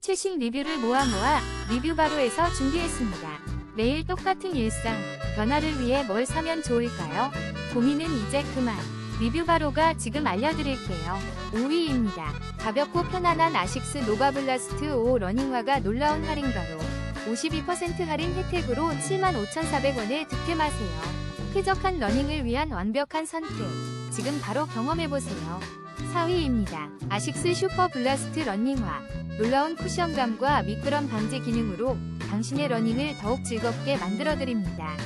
최신 리뷰를 모아 모아 리뷰바로에서 준비했습니다. 매일 똑같은 일상, 변화를 위해 뭘 사면 좋을까요? 고민은 이제 그만. 리뷰바로가 지금 알려드릴게요. 5위입니다. 가볍고 편안한 아식스 노바블라스트 5 러닝화가 놀라운 할인가로 52% 할인 혜택으로 75,400원에 득템하세요. 쾌적한 러닝을 위한 완벽한 선택. 지금 바로 경험해보세요. 4위입니다. 아식스 슈퍼 블라스트 러닝화. 놀라운 쿠션감과 미끄럼 방지 기능으로 당신의 러닝을 더욱 즐겁게 만들어드립니다.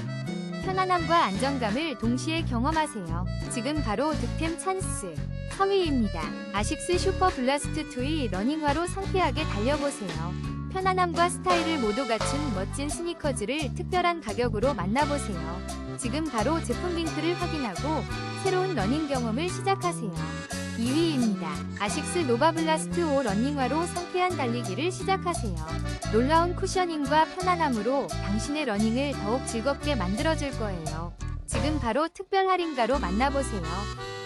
편안함과 안정감을 동시에 경험하세요. 지금 바로 득템 찬스. 3위입니다. 아식스 슈퍼 블라스트 2의 러닝화로 상쾌하게 달려보세요. 편안함과 스타일을 모두 갖춘 멋진 스니커즈를 특별한 가격으로 만나보세요. 지금 바로 제품 링크를 확인하고 새로운 러닝 경험을 시작하세요. 2위입니다. 아식스 노바블라스트 5 러닝화로 상쾌한 달리기를 시작하세요. 놀라운 쿠셔닝과 편안함으로 당신의 러닝을 더욱 즐겁게 만들어줄 거예요. 지금 바로 특별 할인가로 만나보세요.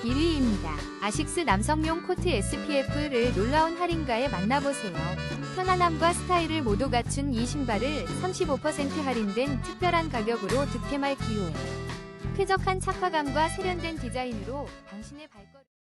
1위입니다. 아식스 남성용 코트 SPF를 놀라운 할인가에 만나보세요. 편안함과 스타일을 모두 갖춘 이 신발을 35% 할인된 특별한 가격으로 득템할 기회. 쾌적한 착화감과 세련된 디자인으로 당신의 발걸음